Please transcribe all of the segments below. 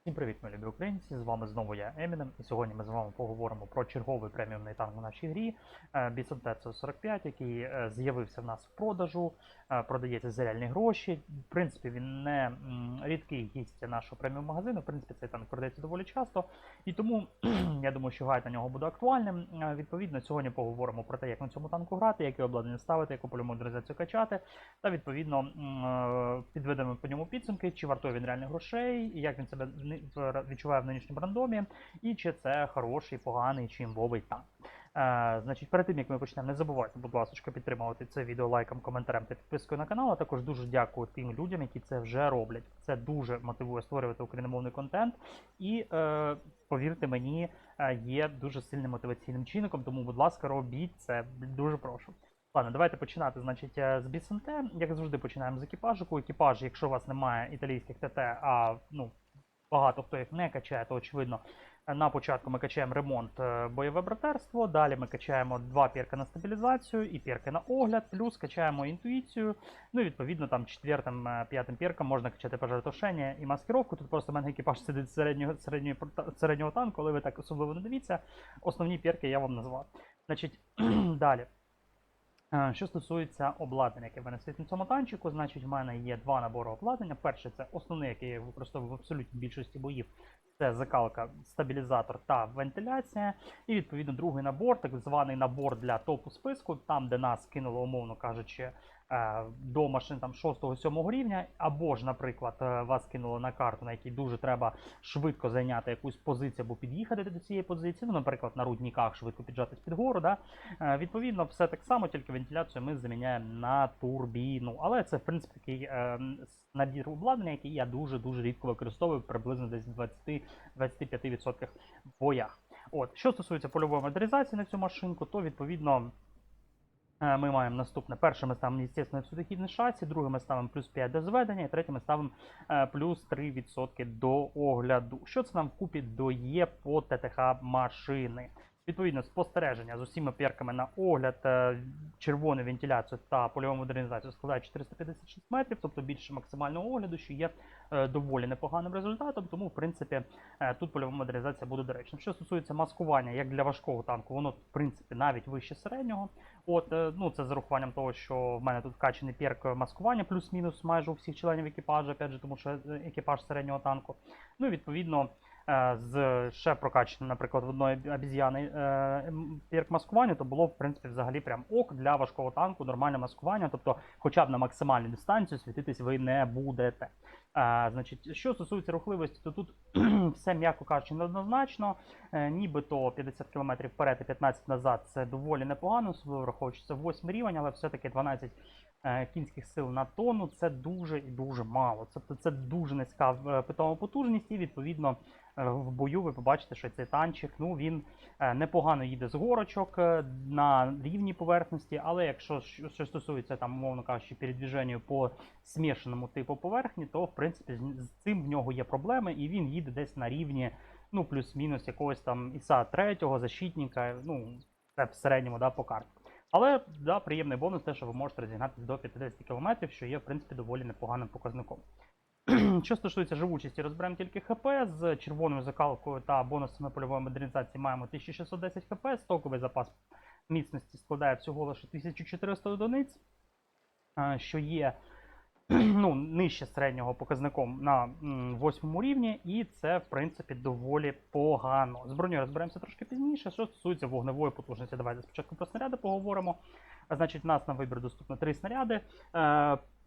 Всім привіт, мої любі українці! З вами знову я Емінем, і сьогодні ми з вами поговоримо про черговий преміумний танк у нашій грі е, Bison TC-45, який е, з'явився в нас в продажу, е, продається за реальні гроші. В принципі, він не рідкий гість нашого преміум магазину. В принципі, цей танк продається доволі часто. І тому я думаю, що гайд на нього буде актуальним. Відповідно, сьогодні поговоримо про те, як на цьому танку грати, яке обладнання ставити, яку польову модернізацію качати, та відповідно підведемо по ньому підсумки, чи вартує він реальних грошей, і як він себе в- відчуває в нинішньому рандомі, і чи це хороший, поганий чи імбовий танк. Е, значить, перед тим як ми почнемо, не забувайте, будь ласка, підтримувати це відео лайком, коментарем та підпискою на канал. А також дуже дякую тим людям, які це вже роблять. Це дуже мотивує створювати україномовний контент. І е, повірте мені, е, є дуже сильним мотиваційним чинником. Тому, будь ласка, робіть це. Дуже прошу. Ладно, давайте починати. Значить, е, з Бісенте. Як завжди, починаємо з екіпажику. Екіпаж, якщо у вас немає італійських ТТ, а ну багато хто їх не качає, то очевидно. На початку ми качаємо ремонт е, бойове братерство, далі ми качаємо два пірки на стабілізацію і пірки на огляд, плюс качаємо інтуїцію. Ну і відповідно там четвертим, е, п'ятим піркам можна качати пожартушення і маскировку. Тут просто в мене екіпаж сидить середнього, середнього, середнього танку, коли ви так особливо не дивіться. Основні пірки я вам назвав. Значить, далі. Е, Що стосується обладнання, яке в мене стоїть на цьому танчику, значить в мене є два набори обладнання. Перше це основний, який я використовую в абсолютній більшості боїв. Це закалка, стабілізатор та вентиляція. І відповідно другий набор, так званий набор для топу списку, там, де нас кинуло, умовно кажучи, до машин там 6-7 рівня, або ж, наприклад, е, вас кинуло на карту, на якій дуже треба швидко зайняти якусь позицію або під'їхати до цієї позиції. Ну, наприклад, на рудниках швидко піджатись під гору. Да? Е, Відповідно, все так само, тільки вентиляцію ми заміняємо на турбіну. Але це, в принципі, такий е, набір обладнання, який я дуже-дуже рідко використовую, приблизно десь в 20-25% в боях. От, що стосується польової модернізації на цю машинку, то відповідно. Е, Ми маємо наступне. Перше ми ставимо, звісно, судохідне шасі, друге ми ставимо плюс 5 до зведення, і третє ми ставимо е, плюс 3% до огляду. Що це нам вкупі дає по ТТХ машини? Відповідно, спостереження з усіма перками на огляд, е, червону вентиляцію та польову модернізацію складає 456 метрів, тобто більше максимального огляду, що є е, доволі непоганим результатом. Тому, в принципі, е, тут польова модернізація буде доречним. Що стосується маскування, як для важкого танку, воно в принципі навіть вище середнього. От, ну це з урахуванням того, що в мене тут вкачаний перк маскування, плюс-мінус майже у всіх членів екіпажу, опять же, тому що екіпаж середнього танку. Ну відповідно. Е, З ще прокачаним, наприклад, в одної обіз'яни е, м, перк маскування, то було в принципі взагалі прям ок для важкого танку, нормальне маскування, тобто, хоча б на максимальну дистанцію світитись ви не будете. А, значить, що стосується рухливості, то тут все, м'яко кажучи, неоднозначно. Е, нібито 50 км вперед і 15 назад це доволі непогано, враховуючи це 8 рівень, але все-таки 12 е, кінських сил на тонну це дуже і дуже мало. Тобто це дуже низька е, питома потужність, і відповідно е, в бою ви побачите, що цей танчик ну, він е, непогано їде з горочок е, на рівній поверхності, але якщо що стосується там, умовно кажучи, передвіженню по смішаному типу поверхні, то в принципі з цим в нього є проблеми, і він їде десь на рівні, ну, плюс-мінус якогось там іса третього, защитника, ну, це в середньому да, по карті. Але да, приємний бонус, те, що ви можете розігнати до 50 км, що є в принципі доволі непоганим показником. Що стосується живучості, розберемо тільки ХП. З червоною закалкою та бонусами польової модернізації маємо 1610 ХП, стоковий запас міцності складає всього лише 1400 одиниць, е, що є ну, нижче середнього показником на восьмому рівні, і це, в принципі, доволі погано. З броню розберемося трошки пізніше. Що стосується вогневої потужності, давайте спочатку про снаряди поговоримо. Значить, у нас на вибір доступно три снаряди.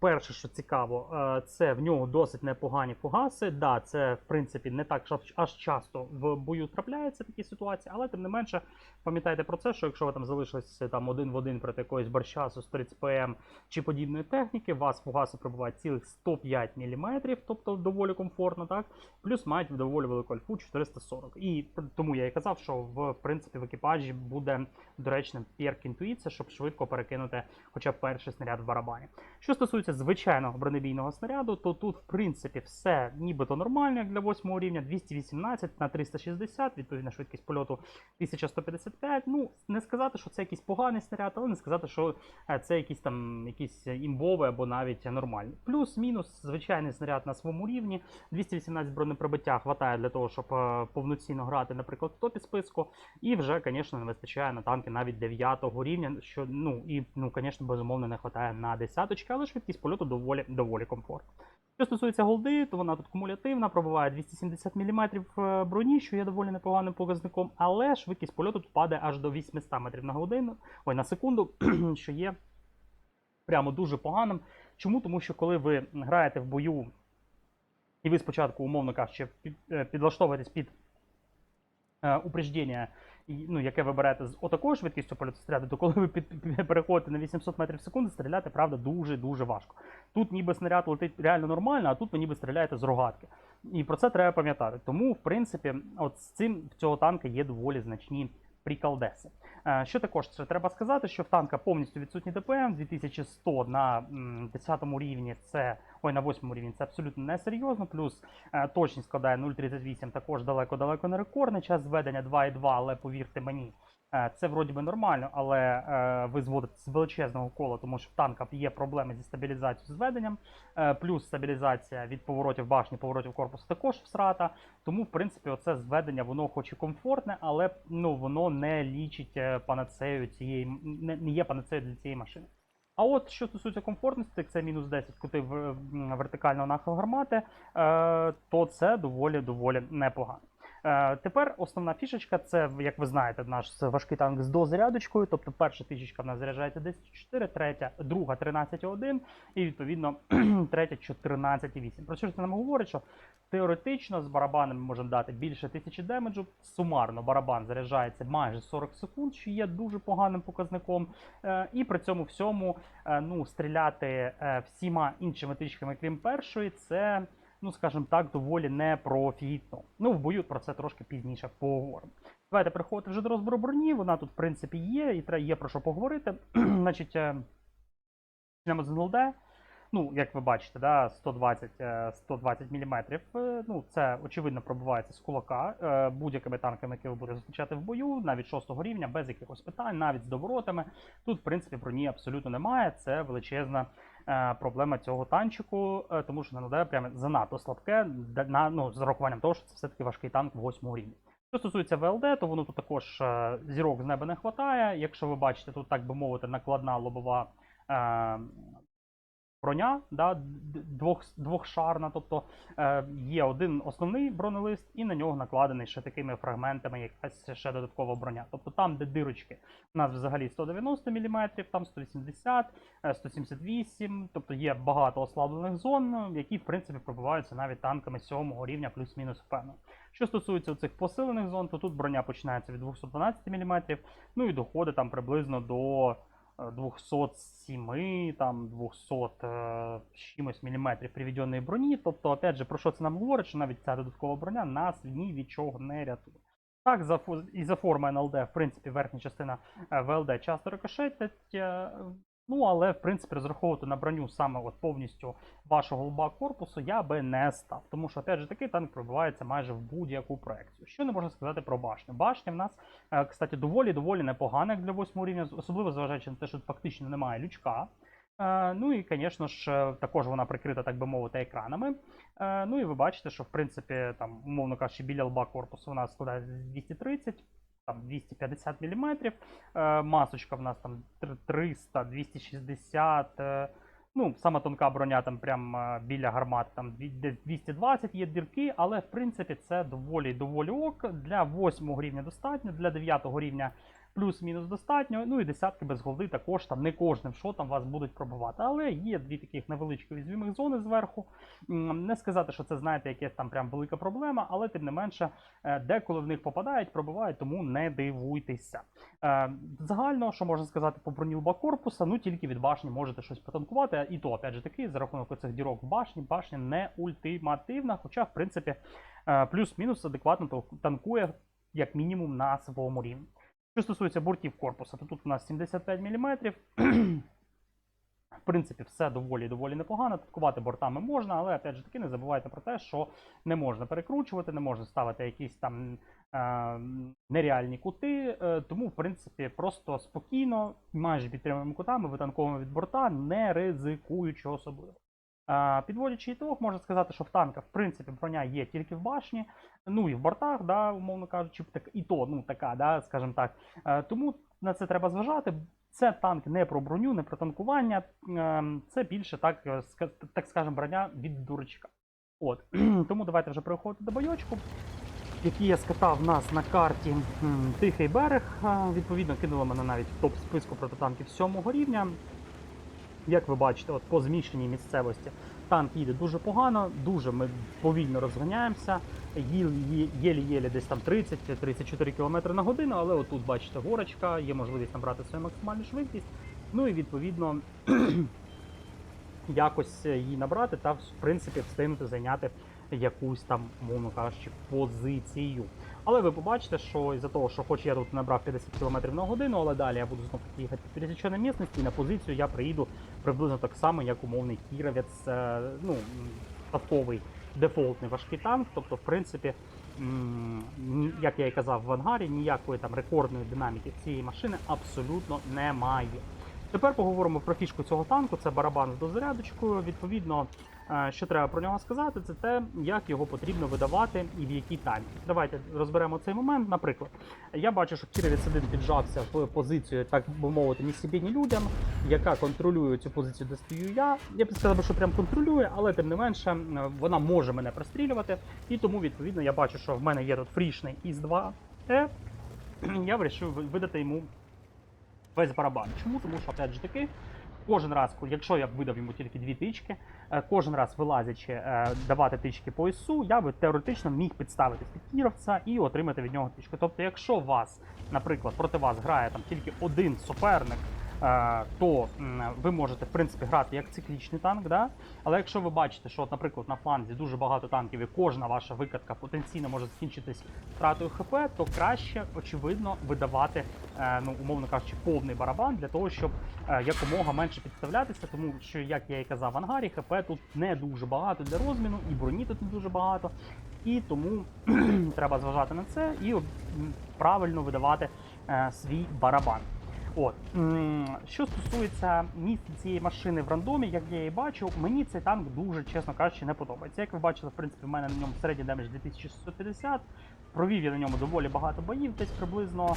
Перше, що цікаво, е, це в нього досить непогані фугаси. Да, це в принципі не так аж- аж часто в бою трапляються такі ситуації, але тим не менше пам'ятайте про це, що якщо ви там залишилися там один в один проти якоїсь борщасу з 30 ПМ чи подібної техніки, у вас фугаси пробувають цілих 105 мм, тобто доволі комфортно, так? Плюс мають доволі велику альфу 440. І тому я і казав, що в принципі в екіпажі буде доречним перк інтуїція, щоб швидко перекинути хоча б перший снаряд в барабані. Що стосується стосується звичайного бронебійного снаряду, то тут, в принципі, все нібито нормально, як для 8 рівня, 218 на 360, відповідна швидкість польоту 1155. Ну, не сказати, що це якийсь поганий снаряд, але не сказати, що е, це якийсь там якийсь імбовий або навіть нормальний. Плюс-мінус, звичайний снаряд на своєму рівні. 218 бронеприбиття хватає для того, щоб е, повноцінно грати, наприклад, в топі списку. І вже, звісно, не вистачає на танки навіть 9 рівня, що ну і ну, звісно, безумовно не вистачає на десяточки, але швидкість польоту доволі доволі комфортна. Що стосується голди, то вона тут кумулятивна, пробиває 270 мм броні, що є доволі непоганим показником, але швидкість польоту тут падає аж до 800 метрів на годину, ой, на секунду, що є прямо дуже поганим. Чому? Тому що коли ви граєте в бою, і ви спочатку, умовно кажучи, е, підлаштовуєтесь під е, упреждення, ну, яке ви берете з отакою швидкістю польоту стріляти, то коли ви під, переходите на 800 метрів в секунду, стріляти, правда, дуже-дуже важко. Тут ніби снаряд летить реально нормально, а тут ви ніби стріляєте з рогатки. І про це треба пам'ятати. Тому, в принципі, от з цим в цього танка є доволі значні приколдеси. Е, Що також це треба сказати, що в танка повністю відсутні ДПМ 2100 на м, 10 рівні, це ой, на 8 рівні це абсолютно несерйозно. Плюс е, точність складає 0,38, також далеко-далеко не рекордний. Час зведення 2,2, але повірте мені, це вроді би нормально, але е, ви зводите з величезного кола, тому що в танка є проблеми зі стабілізацією зведенням, е, плюс стабілізація від поворотів башні, поворотів корпусу також всрата. Тому, в принципі, оце зведення, воно хоч і комфортне, але ну, воно не лічить е, панацею цієї, не, не є панацею для цієї машини. А от що стосується комфортності, це мінус 10 кути вертикального нахилу гармати, е, то це доволі доволі непогано. Е, тепер основна фішечка це, як ви знаєте, наш важкий танк з дозарядочкою. Тобто перша тисячка в нас заряджається 10,4, третя, друга 13,1 і відповідно третя 14,8. Про що це нам говорить? Що теоретично з барабаном ми можемо дати більше тисячі демеджу. Сумарно барабан заряджається майже 40 секунд, що є дуже поганим показником. Е, і при цьому всьому е, ну, стріляти всіма іншими тичками, крім першої, це, ну скажімо так, доволі непрофітно. Ну, в бою про це трошки пізніше поговоримо. Давайте переходити вже до розбору броні. Вона тут, в принципі, є, і треба є про що поговорити. Значить, е, почнемо з НЛД. Ну, як ви бачите, да, 120, е, 120 мм. Ну, це очевидно пробивається з кулака е, будь-якими танками, які ви будете зустрічати в бою, навіть 6 рівня, без якихось питань, навіть з доворотами. Тут, в принципі, броні абсолютно немає. Це величезна проблема цього танчику, е, тому що НЛД прямо занадто слабке, на, ну, з урахуванням того, що це все-таки важкий танк 8 рівня. Що стосується ВЛД, то воно тут також е, зірок з неба не вистачає. Якщо ви бачите, тут, так би мовити, накладна лобова е, броня, да, двох, двохшарна, тобто е, є один основний бронелист, і на нього накладений ще такими фрагментами якась ще додаткова броня. Тобто там, де дирочки, у нас взагалі 190 мм, там 180, е, 178, тобто є багато ослаблених зон, які в принципі пробиваються навіть танками 7 рівня плюс-мінус впевнено. Що стосується цих посилених зон, то тут броня починається від 212 мм, ну і доходить там приблизно до е, 207, там 200 е, чимось міліметрів приведеної броні. Тобто, опять же, про що це нам говорить, що навіть ця додаткова броня нас ні від чого не рятує. Так, за, і за форми НЛД, в принципі, верхня частина е, ВЛД часто рикошетять. Ну, але в принципі розраховувати на броню саме от повністю вашого лба корпусу я би не став. Тому що, опять же, такий танк пробивається майже в будь-яку проекцію. Що не можна сказати про башню? Башня в нас, е, кстати, доволі доволі непогана як для 8 рівня, особливо зважаючи на те, що фактично немає лючка. Е, Ну і, звісно ж, е, також вона прикрита, так би мовити, екранами. Ну і ви бачите, що в принципі, там, умовно кажучи, біля лба корпусу вона складає 230, там 250 мм. Е, Масочка в нас там 300, 260. е, Ну, сама тонка броня там прям е, біля гармат, там дві- 220 є дірки, але в принципі це доволі доволі ок. Для 8 рівня достатньо, для 9 рівня плюс-мінус достатньо. Ну і десятки без голди також там не кожним шотом вас будуть пробивати. Але є дві таких невеличкі уязвимих зони зверху. Не сказати, що це знаєте, якась там прям велика проблема, але тим не менше, е, деколи в них попадають, пробивають, тому не дивуйтеся. Е, Загально, що можна сказати по броні лба корпуса, ну тільки від башні можете щось потанкувати. І то, опять же таки, за рахунок цих дірок в башні, башня не ультимативна, хоча, в принципі, е, плюс-мінус адекватно танкує як мінімум на своєму рівні. Що стосується бортів корпуса, то тут у нас 75 мм. В принципі, все доволі доволі непогано. Танкувати бортами можна, але опять же таки не забувайте про те, що не можна перекручувати, не можна ставити якісь там е, нереальні кути. Е, тому, в принципі, просто спокійно, майже під прямими кутами, витанковуємо від борта, не ризикуючи особливо. Підводячи ітог, можна сказати, що в танках, в принципі, броня є тільки в башні, ну і в бортах, да, умовно кажучи, так, і то, ну така, да, скажімо так. Е, Тому на це треба зважати. Це танк не про броню, не про танкування. е, Це більше так, е, так скажемо, броня від дурачка. От. Тому давайте вже переходити до бойочку, який я скатав нас на карті Тихий берег. Е, Відповідно, кинуло мене навіть в топ списку протитанків 7 рівня. Як ви бачите, от по змішаній місцевості танк їде дуже погано, дуже ми повільно розганяємося. Єлі- Єлі-єлі десь там 30-34 км на годину, але отут бачите горочка, є можливість набрати свою максимальну швидкість. Ну і відповідно якось її набрати та в принципі встигнути зайняти якусь там, мовно кажучи, позицію. Але ви побачите, що із-за того, що хоч я тут набрав 50 км на годину, але далі я буду знову таки їхати по пересіченій місності, і на позицію я приїду приблизно так само, як умовний кіровець, е, ну, м, дефолтний важкий танк. Тобто, в принципі, як я і казав в ангарі, ніякої там рекордної динаміки цієї машини абсолютно немає. Тепер поговоримо про фішку цього танку. Це барабан з дозарядочкою. Відповідно, що треба про нього сказати, це те, як його потрібно видавати і в якій таймі. Давайте розберемо цей момент. Наприклад, я бачу, що Кіровець 1 піджався в позицію, так би мовити, ні собі, людям, яка контролює цю позицію, де стою я. Я б сказав, що прям контролює, але тим не менше е, вона може мене прострілювати. І тому, відповідно, я бачу, що в мене є тут фрішний із 2 е Я вирішив видати йому весь барабан. Чому? Тому що, опять же таки, кожен раз, якщо я видав йому тільки дві тички, е, кожен раз вилазячи е, давати тички по ІСу, я би теоретично міг підставити під кіровця і отримати від нього тичку. Тобто, якщо вас, наприклад, проти вас грає там тільки один суперник, то ви можете в принципі грати як циклічний танк, да? але якщо ви бачите, що, от, наприклад, на фланзі дуже багато танків і кожна ваша викатка потенційно може закінчитись втратою ХП, то краще, очевидно, видавати, е, ну, умовно кажучи, повний барабан для того, щоб е, якомога менше підставлятися, тому що, як я і казав в ангарі, ХП тут не дуже багато для розміну, і броні тут не дуже багато. І тому треба зважати на це і правильно видавати е, свій барабан. От що стосується місця цієї машини в рандомі, як я її бачу, мені цей танк дуже, чесно кажучи, не подобається. Як ви бачили, в принципі, в мене на ньому середній демедж 2650. Провів я на ньому доволі багато боїв, десь приблизно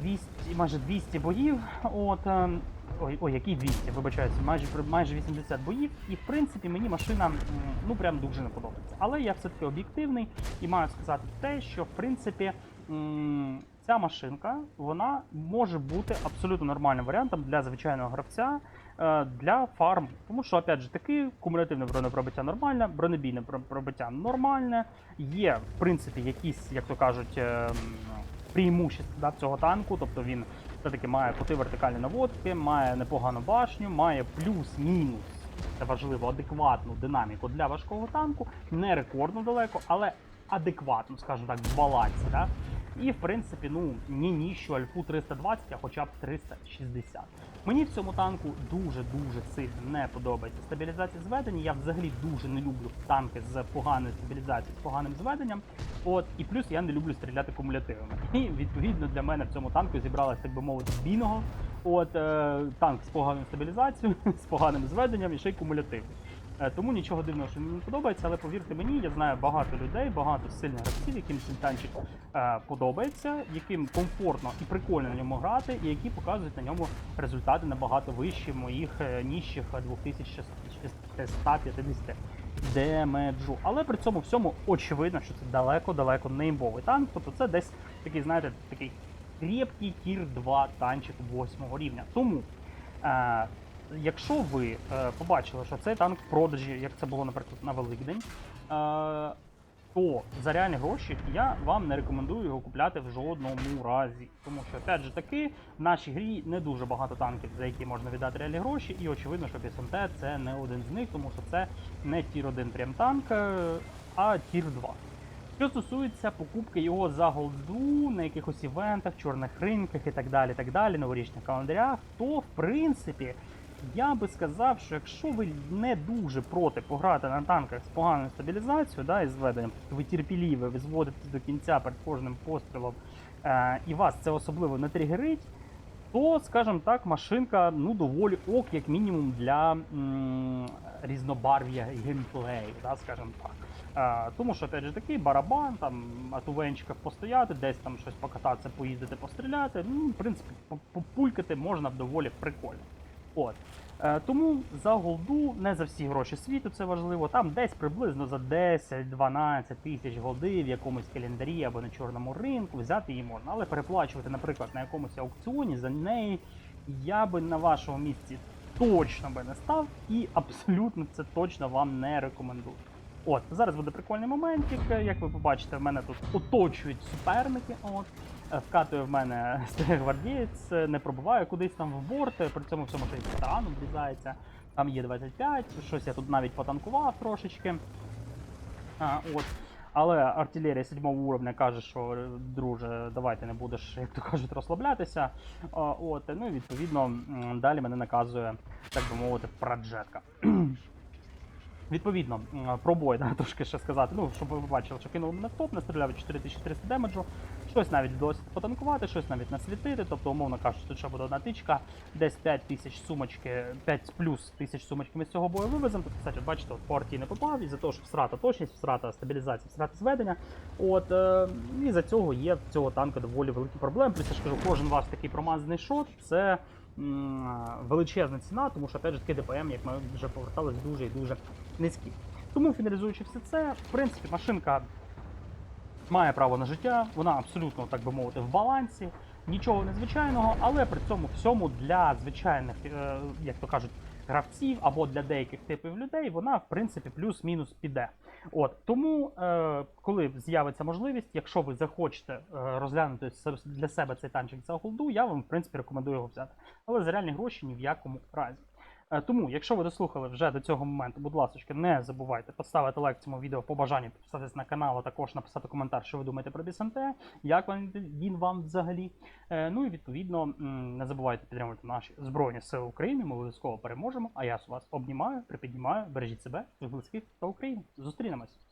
200, майже 200 боїв. От, ем, ой, ой, які 200, вибачаюся, майже майже 80 боїв. І в принципі мені машина ну прям дуже не подобається. Але я все-таки об'єктивний і маю сказати те, що в принципі. Ця машинка вона може бути абсолютно нормальним варіантом для звичайного гравця е, для фарм. Тому що, опять же таки, кумулятивне бронепробиття нормальне, бронебійне пробиття нормальне. Є, в принципі, якісь, як то кажуть, е, преимущества цього танку. Тобто він все-таки має кути вертикальні наводки, має непогану башню, має плюс-мінус. Це важливо, адекватну динаміку для важкого танку, не рекордно далеко, але адекватно, скажімо так, в балансі. Да? І в принципі, ну ні ні, альфу 320, а хоча б 360. Мені в цьому танку дуже-дуже сильно не подобається стабілізація зведення. Я взагалі дуже не люблю танки з поганою стабілізацією, з поганим зведенням. От і плюс я не люблю стріляти кумулятивами. І відповідно для мене в цьому танку зібралася, так би мовити, бінго. От е, танк з поганою стабілізацією, з поганим зведенням і ще й кумулятивний. Е, Тому нічого дивного, що мені не подобається, але повірте мені, я знаю багато людей, багато сильних гравців, яким цей танчик е, подобається, яким комфортно і прикольно на ньому грати, і які показують на ньому результати набагато вищі моїх е, ніжчих 2650 демеджу. Але при цьому всьому очевидно, що це далеко-далеко не імбовий танк. Тобто це десь такий, знаєте, такий крепкий тір 2 танчик 8 рівня. Тому. Якщо ви е, побачили, що цей танк в продажі, як це було, наприклад, на Великдень, е, то за реальні гроші я вам не рекомендую його купляти в жодному разі. Тому що, опять же таки, в нашій грі не дуже багато танків, за які можна віддати реальні гроші, і очевидно, що ПСМТ це не один з них, тому що це не тір 1 прям танк, е, а тір 2. Що стосується покупки його за голду на якихось івентах, чорних ринках і так далі, так далі, новорічних календарях, то в принципі я би сказав, що якщо ви не дуже проти пограти на танках з поганою стабілізацією, да, і зведенням, ви терпіліві, ви зводитесь до кінця перед кожним пострілом, е, і вас це особливо не тригерить, то, скажімо так, машинка ну, доволі ок, як мінімум, для м, різнобарв'я геймплею, да, скажімо так. Е, тому що, опять же таки, барабан, там, на тувенчиках постояти, десь там щось покататися, поїздити, постріляти. Ну, в принципі, популькати можна доволі прикольно. От. Е, тому за голду не за всі гроші світу це важливо. Там десь приблизно за 10-12 тисяч голди в якомусь календарі або на чорному ринку взяти її можна. Але переплачувати, наприклад, на якомусь аукціоні за неї я би на вашому місці точно би не став і абсолютно це точно вам не рекомендую. От, зараз буде прикольний моментик. Як ви побачите, в мене тут оточують суперники. От. Вкатує в мене гвардієць, не пробиває кудись там в борт, при цьому всьому ще й тарану врізається. Там є 25, щось я тут навіть потанкував трошечки. А, от. Але артилерія 7 уровня каже, що друже, давай ти не будеш, як то кажуть, розслаблятися. А, от, ну і відповідно далі мене наказує, так би мовити, праджетка. Відповідно, про бой, да, трошки ще сказати. Ну, щоб ви бачили, що кинув мене в топ, настріляв 4300 демеджу, щось навіть вдалося потанкувати, щось навіть насвітити. Тобто, умовно кажучи, тут ще буде одна тичка, десь 5 тисяч сумочки, 5 плюс тисяч сумочки ми з цього бою вивеземо. Тобто, кстати, бачите, от по арті не попав, із-за того, що всрата точність, всрата стабілізація, всрата зведення. От, е, і за цього є в цього танка доволі великі проблеми. Плюс я ж кажу, кожен ваш такий промазаний шот це величезна ціна, тому що опять же таки ДПМ, як ми вже повертались, дуже і дуже низький. Тому фіналізуючи все це, в принципі, машинка має право на життя, вона абсолютно, так би мовити, в балансі, нічого незвичайного, але при цьому всьому для звичайних, е, як то кажуть, гравців або для деяких типів людей вона, в принципі, плюс-мінус піде. От тому, е, коли з'явиться можливість, якщо ви захочете е, розглянути для себе цей танчик за голду, я вам в принципі рекомендую його взяти. Але за реальні гроші ні в якому разі. Е, Тому, якщо ви дослухали вже до цього моменту, будь ласка, не забувайте поставити лайк цьому відео по бажанню, підписатись на канал, а також написати коментар, що ви думаєте про Бісанте, як він, вам взагалі. Е, Ну і відповідно не забувайте підтримувати наші Збройні Сили України. Ми обов'язково переможемо. А я вас обнімаю, припіднімаю, бережіть себе, близьких та Україну. Зустрінемось.